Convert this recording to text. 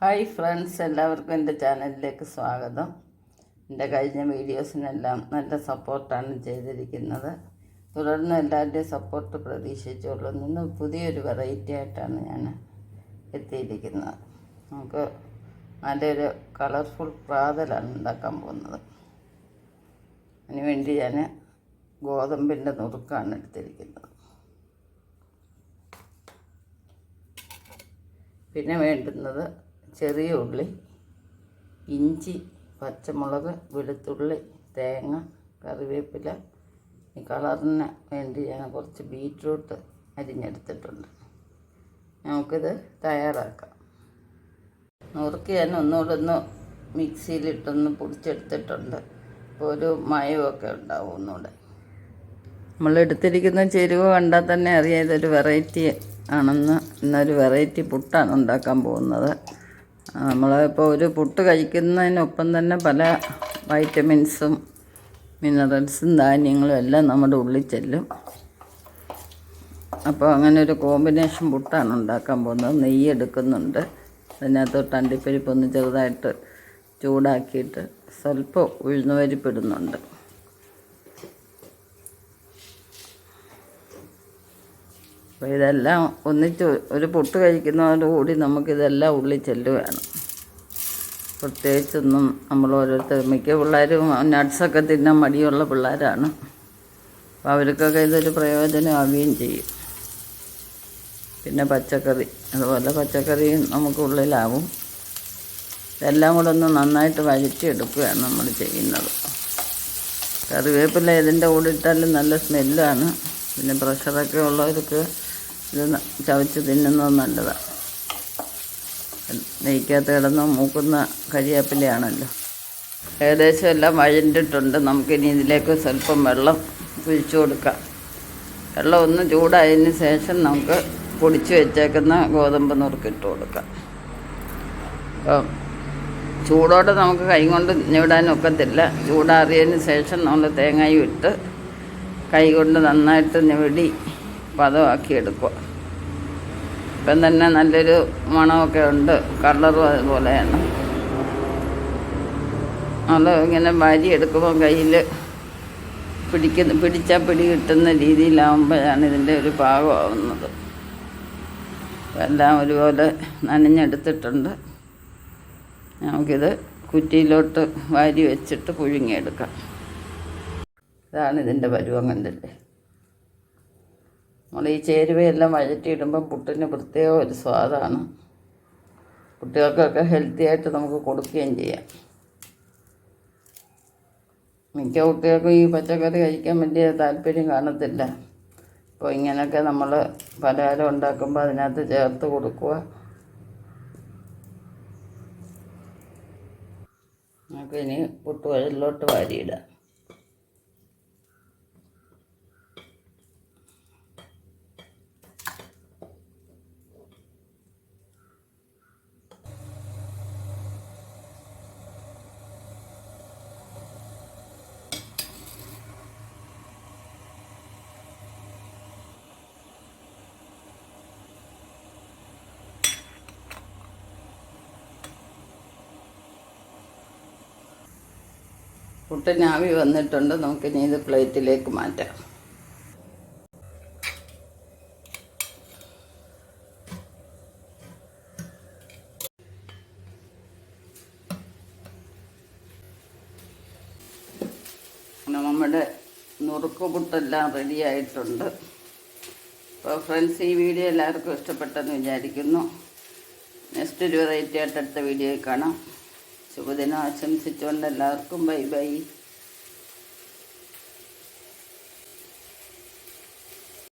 Hi friends എല്ലാവർക്കും എന്റെ ചാനലിലേക്ക് സ്വാഗതം. എന്റെ കഴിഞ്ഞ വീഡിയോസിനെല്ലാം നല്ല സപ്പോർട്ടാണ് ചെയ്തിരിക്കുന്നത്. തുടർന്ന് എല്ലാവരുടെയും സപ്പോർട്ട് പ്രതീക്ഷിച്ചുള്ളൂ. നിന്ന് പുതിയൊരു വെറൈറ്റി ആയിട്ടാണ് ഞാൻ എത്തിയിരിക്കുന്നത്. നമുക്ക് നല്ലൊരു കളർഫുൾ പ്രാതലാണ് ഉണ്ടാക്കാൻ പോകുന്നത്. അതിനുവേണ്ടി ഞാൻ ഗോതമ്പിന്റെ നുറുക്കാണ് എടുത്തിരിക്കുന്നത്. പിന്നെ വേണ്ടുന്നത് ചെറിയ ഉള്ളി ഇഞ്ചി പച്ചമുളക് വെളുത്തുള്ളി തേങ്ങ കറിവേപ്പില ഈ കളറിന് വേണ്ടി ഞാൻ കുറച്ച് ബീറ്റ്റൂട്ട് അരിഞ്ഞെടുത്തിട്ടുണ്ട്. നമുക്കിത് തയ്യാറാക്കാം. നുറുക്ക് ഞാൻ ഒന്നുകൂടെ ഒന്ന് മിക്സിയിലിട്ടൊന്ന് പൊടിച്ചെടുത്തിട്ടുണ്ട്. അപ്പോൾ ഒരു മയമൊക്കെ ഉണ്ടാവും ഒന്നുകൂടെ. നമ്മൾ എടുത്തിരിക്കുന്ന ചേരുവ കണ്ടാൽ തന്നെ അറിയാം ഇതൊരു വെറൈറ്റി ആണെന്ന്. ഇന്നൊരു വെറൈറ്റി പുട്ടാണ് ഉണ്ടാക്കാൻ പോകുന്നത്. നമ്മളിപ്പോൾ ഒരു പുട്ട് കഴിക്കുന്നതിനൊപ്പം തന്നെ പല വൈറ്റമിൻസും മിനറൽസും ധാന്യങ്ങളും എല്ലാം നമ്മുടെ ഉള്ളിൽ ചെല്ലും. അപ്പോൾ അങ്ങനെ ഒരു കോമ്പിനേഷൻ പുട്ടാണ് ഉണ്ടാക്കാൻ പോകുന്നത്. നെയ്യ് എടുക്കുന്നുണ്ട്. അതിനകത്തോട്ട് അണ്ടിപ്പരിപ്പൊന്ന് ചെറുതായിട്ട് ചൂടാക്കിയിട്ട് സ്വല്പം ഉഴുന്നുപരിപ്പിടുന്നുണ്ട് അപ്പോൾ ഇതെല്ലാം ഒന്നിച്ച് ഒരു പൊട്ട് കഴിക്കുന്നതോടുകൂടി നമുക്കിതെല്ലാം ഉള്ളിൽ ചെല്ലുകയാണ്. പ്രത്യേകിച്ചൊന്നും നമ്മൾ ഓരോരുത്തർ മിക്ക പിള്ളേരും നട്ട്സൊക്കെ തിന്നാൻ മടിയുള്ള പിള്ളേരാണ്. അപ്പോൾ അവർക്കൊക്കെ ഇതൊരു പ്രയോജനമാവുകയും ചെയ്യും. പിന്നെ പച്ചക്കറി അതുപോലെ പച്ചക്കറിയും നമുക്ക് ഉള്ളിലാവും. ഇതെല്ലാം കൂടെ ഒന്ന് നന്നായിട്ട് വഴറ്റിയെടുക്കുകയാണ് നമ്മൾ ചെയ്യുന്നത്. കറിവേപ്പില ഇതിന്റെ കൂടെ ഇട്ടാലും നല്ല സ്മെല്ലാണ്. പിന്നെ പ്രഷറൊക്കെ ഉള്ളവർക്ക് ഇത് ചവച്ച് തിന്നുന്നത് നല്ലതാണ് നെയ്ക്കകത്ത് കിടന്ന് മൂക്കുന്ന കരിയാപ്പിലയാണല്ലോ. ഏകദേശം എല്ലാം വഴണ്ടിട്ടുണ്ട്. നമുക്കിനി ഇതിലേക്ക് സ്വല്പം വെള്ളം ഒഴിച്ചു കൊടുക്കാം. വെള്ളം ഒന്ന് ചൂടായതിന് ശേഷം നമുക്ക് പൊടിച്ച് വെച്ചേക്കുന്ന ഗോതമ്പ് നുറുക്കിട്ട് കൊടുക്കാം. അപ്പം ചൂടോടെ നമുക്ക് കൈകൊണ്ട് ഞെവിടാൻ ഒക്കത്തില്ല. ചൂടാറിയതിന് ശേഷം നമ്മൾ തേങ്ങയും ഇട്ട് കൈകൊണ്ട് നന്നായിട്ട് ഞെവിടി പതമാക്കി എടുക്കുക. ഇപ്പം തന്നെ നല്ലൊരു മണമൊക്കെ ഉണ്ട്. കളറും അതുപോലെയാണ്. നമ്മൾ ഇങ്ങനെ വാരി എടുക്കുമ്പോൾ കയ്യിൽ പിടിക്കുന്ന പിടിച്ചാൽ പിടി കിട്ടുന്ന രീതിയിലാവുമ്പോഴാണ് ഇതിന്റെ ഒരു പാകമാവുന്നത് എല്ലാം ഒരുപോലെ നനഞ്ഞെടുത്തിട്ടുണ്ട്. നമുക്കിത് കുറ്റിയിലോട്ട് വാരി വെച്ചിട്ട് പുഴുങ്ങിയെടുക്കാം. ഇതാണ് ഇതിന്റെ പരുവം കണ്ടില്ലേ? നമ്മൾ ഈ ചേരുവയെല്ലാം വഴറ്റിയിടുമ്പം പുട്ടിന് പ്രത്യേക ഒരു സ്വാദാണ്. കുട്ടികൾക്കൊക്കെ ഹെൽത്തി ആയിട്ട് നമുക്ക് കൊടുക്കുകയും ചെയ്യാം. മിക്ക കുട്ടികൾക്കും ഈ പച്ചക്കറി കഴിക്കാൻ വലിയ താല്പര്യം കാണത്തില്ല. അപ്പോൾ ഇങ്ങനെയൊക്കെ നമ്മൾ പലഹാരം ഉണ്ടാക്കുമ്പോൾ അതിനകത്ത് ചേർത്ത് കൊടുക്കുക. നമുക്ക് ഇനി പുട്ടുവഴലിലോട്ട് വാരിയിടാം. പുട്ടിന് ആവി വന്നിട്ടുണ്ട് നമുക്കിനി ഇത് പ്ലേറ്റിലേക്ക് മാറ്റാം. നമ്മുടെ നുറുക്ക് പുട്ടെല്ലാം റെഡി ആയിട്ടുണ്ട്. അപ്പോൾ ഫ്രണ്ട്സ് ഈ വീഡിയോ എല്ലാവർക്കും ഇഷ്ടപ്പെട്ടെന്ന് വിചാരിക്കുന്നു. നെക്സ്റ്റ് ഒരു വെറൈറ്റി ആയിട്ട് അടുത്ത വീഡിയോയിൽ കാണാം. ശുഭദിനം ആശംസിച്ചുകൊണ്ട് എല്ലാവർക്കും ബൈ ബൈ.